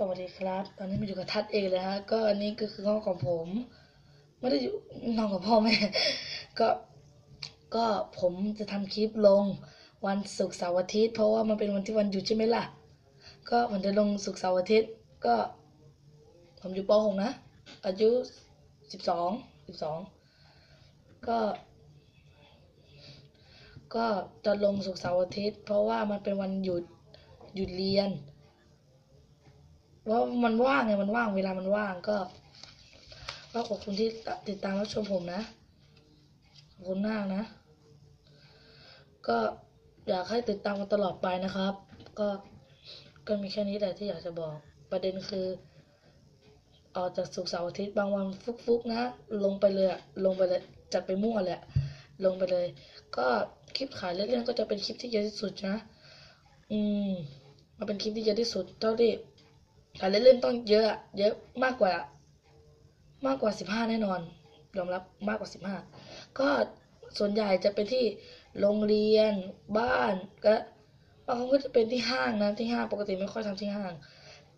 สวัสดีครับตอนนี้มาอยู่กับทัดเองเลยฮะ ก็อันนี้ก็คือห้องของผม ไม่ได้อยู่นอนกับพ่อแม่ ก็ ก็ผมจะทำคลิปลงวันศุกร์เสาร์อาทิตย์ เพราะว่ามันเป็นวันที่วันหยุดใช่ไหมล่ะ ก็ผมจะลงศุกร์เสาร์อาทิตย์ ก็ ผมอยู่ป .6 นะ อายุสิบสอง สิบสอง ก็ ก็จะลงศุกร์เสาร์อาทิตย์ เพราะว่ามันเป็นวันหยุด หยุดเรียน ว่ามันว่างไงมันว่างเวลามันว่างก็ก็ขอบคุณที่ติดตามรับชมผมนะขอบคุณมากนะ ก็อยากให้ติดตามกันตลอดไปนะครับ ก็ก็มีแค่นี้แหละที่อยากจะบอกประเด็นคือออกจากสุกเสาร์อาทิตย์บางวันฟุกๆนะ ลงไปเลยลงไปเลยจัดไปมั่วเลยอะลงไปเลย ก็คลิปขายเล่นๆก็จะเป็นคลิปที่เยอะที่สุดนะ อืมมันเป็นคลิปที่เยอะที่สุดเท่าที่ ขายเล่นๆต้องเยอะเยอะมากกว่า มากกว่าสิบห้าแน่นอนยอมรับมากกว่าสิบห้าก็ส่วนใหญ่จะเป็นที่โรงเรียนบ้านก็บางคนก็จะเป็นที่ห้างนะที่ห้างปกติไม่ค่อยทำที่ห้าง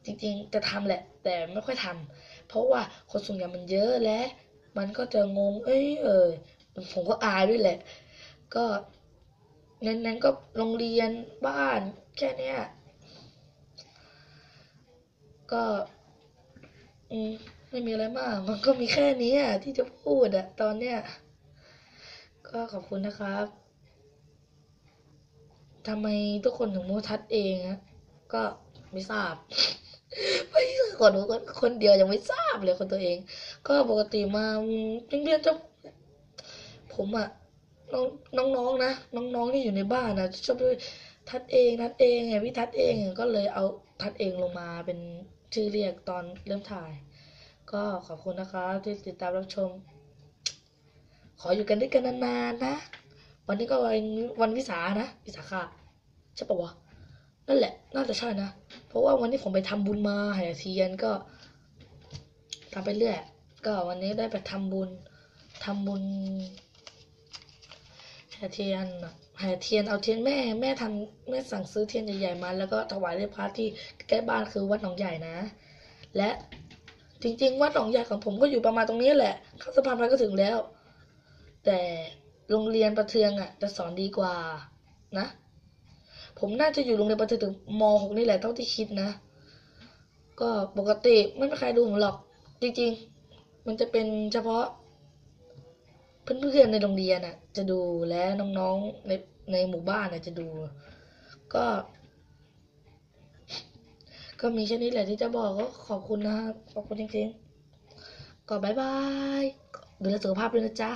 จริงๆจะทำแหละ แต่ไม่ค่อยทำเพราะว่าคนส่วนใหญ่มันเยอะและ มันก็จะงง เอ้ยเออผมก็อายด้วยแหละ ก็นั้นๆก็โรงเรียนบ้านแค่เนี้ย ก็อืมไม่มีอะไรมาก มันก็มีแค่นี้อะที่จะพูดอะตอนเนี้ย ก็ขอบคุณนะครับทำไมทุกคนถึงโมทัดเองอะก็ไม่ทราบไม่คนคนคนเดียวยังไม่ทราบเลยคนตัวเอง ก็ปกติมาเพื่อนๆจะผมอะน้องน้องๆนะน้องๆที่อยู่ในบ้านนะชอบด้วยทัดเองทัดเองไงพี่ทัดเองก็เลยเอาทัดเองลงมาเป็น ชื่อเรียกตอนเริ่มถ่าย ก็ขอบคุณนะคะที่ติดตามรับชม ขออยู่กันด้วยกันนานๆนะ วันนี้ก็วันวันวิสานะวิสาขะใช่ปะวะนั่นแหละ น่าจะใช่นะ เพราะว่าวันนี้ผมไปทำบุญมาแห่เทียนก็ทำไปเรื่อยก็วันนี้ได้ไปทำบุญทำบุญแห่เทียนนะ แห่เทียนเอาเทียนแม่แม่ทำแม่สั่งซื้อเทียนใหญ่ๆมาแล้วก็ถวายในพระที่ใกล้บ้านคือวัดหนองใหญ่นะ และจริง ๆ วัดหนองใหญ่ของผมก็อยู่ประมาณตรงนี้แหละข้าสะพานไปก็ถึงแล้ว แต่โรงเรียนประเทืองอะจะสอนดีกว่านะ ผมน่าจะอยู่โรงเรียนประเทืองถึงม .6 นี่แหละเท่าที่คิดนะ ก็ปกติไม่มีใครดูผมหรอก จริง ๆ มันจะเป็นเฉพาะ เพื่อนๆในโรงเรียนน่ะ จะดูและน้องๆในในหมู่บ้านน่ะจะดู ก็ ก็มีแค่นี้แหละที่จะบอกก็ขอบคุณนะครับขอบคุณจริงๆก็บายบายดูแลสุขภาพด้วยนะจ๊ะ